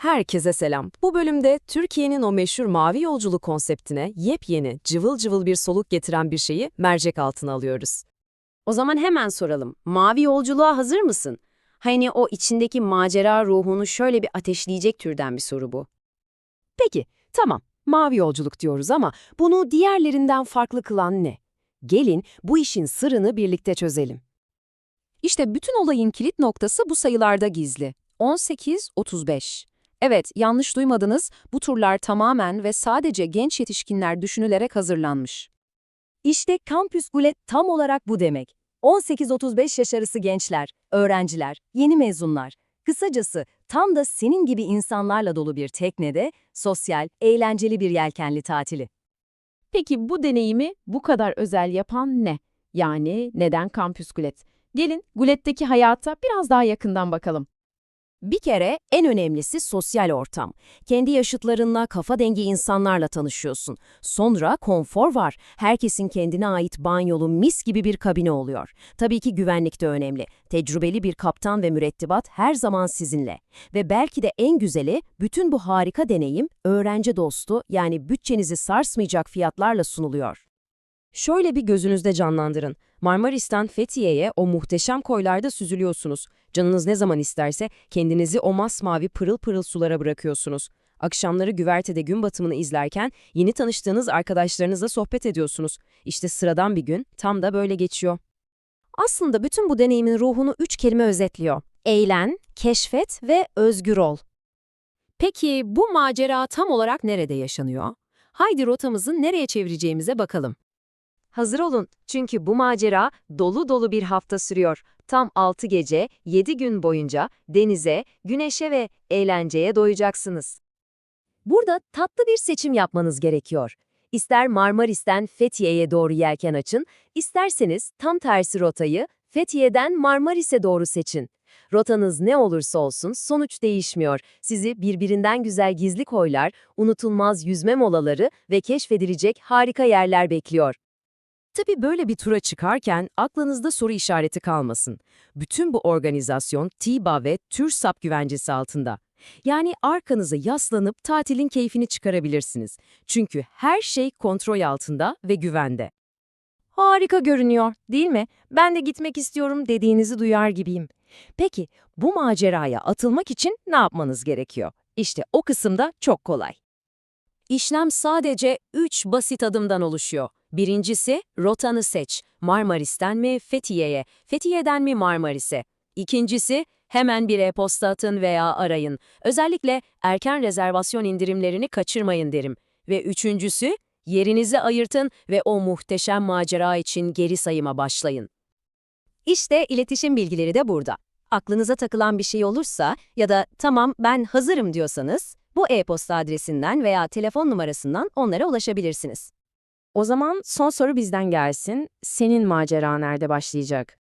Herkese selam. Bu bölümde Türkiye'nin o meşhur mavi yolculuk konseptine yepyeni, cıvıl cıvıl bir soluk getiren bir şeyi mercek altına alıyoruz. O zaman hemen soralım. Mavi yolculuğa hazır mısın? Hani o içindeki macera ruhunu şöyle bir ateşleyecek türden bir soru bu. Peki, tamam, mavi yolculuk diyoruz ama bunu diğerlerinden farklı kılan ne? Gelin bu işin sırrını birlikte çözelim. İşte bütün olayın kilit noktası bu sayılarda gizli. 18-35. Evet, yanlış duymadınız, bu turlar tamamen ve sadece genç yetişkinler düşünülerek hazırlanmış. İşte Campus Gulet tam olarak bu demek. 18-35 yaş arası gençler, öğrenciler, yeni mezunlar. Kısacası tam da senin gibi insanlarla dolu bir teknede sosyal, eğlenceli bir yelkenli tatili. Peki bu deneyimi bu kadar özel yapan ne? Yani neden kampüs gulet? Gelin guletteki hayata biraz daha yakından bakalım. Bir kere en önemlisi sosyal ortam. Kendi yaşıtlarınla, kafa dengi insanlarla tanışıyorsun. Sonra konfor var. Herkesin kendine ait banyolu mis gibi bir kabine oluyor. Tabii ki güvenlik de önemli. Tecrübeli bir kaptan ve mürettebat her zaman sizinle. Ve belki de en güzeli bütün bu harika deneyim öğrenci dostu yani bütçenizi sarsmayacak fiyatlarla sunuluyor. Şöyle bir gözünüzde canlandırın. Marmaris'ten Fethiye'ye o muhteşem koylarda süzülüyorsunuz. Canınız ne zaman isterse kendinizi o masmavi pırıl pırıl sulara bırakıyorsunuz. Akşamları güvertede gün batımını izlerken yeni tanıştığınız arkadaşlarınızla sohbet ediyorsunuz. İşte sıradan bir gün tam da böyle geçiyor. Aslında bütün bu deneyimin ruhunu üç kelime özetliyor. Eğlen, keşfet ve özgür ol. Peki bu macera tam olarak nerede yaşanıyor? Haydi rotamızı nereye çevireceğimize bakalım. Hazır olun çünkü bu macera dolu dolu bir hafta sürüyor. Tam 6 gece, 7 gün boyunca denize, güneşe ve eğlenceye doyacaksınız. Burada tatlı bir seçim yapmanız gerekiyor. İster Marmaris'ten Fethiye'ye doğru yelken açın, isterseniz tam tersi rotayı Fethiye'den Marmaris'e doğru seçin. Rotanız ne olursa olsun sonuç değişmiyor. Sizi birbirinden güzel gizli koylar, unutulmaz yüzme molaları ve keşfedilecek harika yerler bekliyor. Tabii böyle bir tura çıkarken aklınızda soru işareti kalmasın. Bütün bu organizasyon TİBA ve TÜRSAP güvencesi altında. Yani arkanıza yaslanıp tatilin keyfini çıkarabilirsiniz. Çünkü her şey kontrol altında ve güvende. Harika görünüyor, değil mi? Ben de gitmek istiyorum dediğinizi duyar gibiyim. Peki bu maceraya atılmak için ne yapmanız gerekiyor? İşte o kısımda çok kolay. İşlem sadece 3 basit adımdan oluşuyor. Birincisi, rotanı seç. Marmaris'ten mi Fethiye'ye, Fethiye'den mi Marmaris'e? İkincisi, hemen bir e-posta atın veya arayın. Özellikle erken rezervasyon indirimlerini kaçırmayın derim. Ve üçüncüsü, yerinizi ayırtın ve o muhteşem macera için geri sayıma başlayın. İşte iletişim bilgileri de burada. Aklınıza takılan bir şey olursa ya da tamam ben hazırım diyorsanız bu e-posta adresinden veya telefon numarasından onlara ulaşabilirsiniz. O zaman son soru bizden gelsin. Senin macera nerede başlayacak?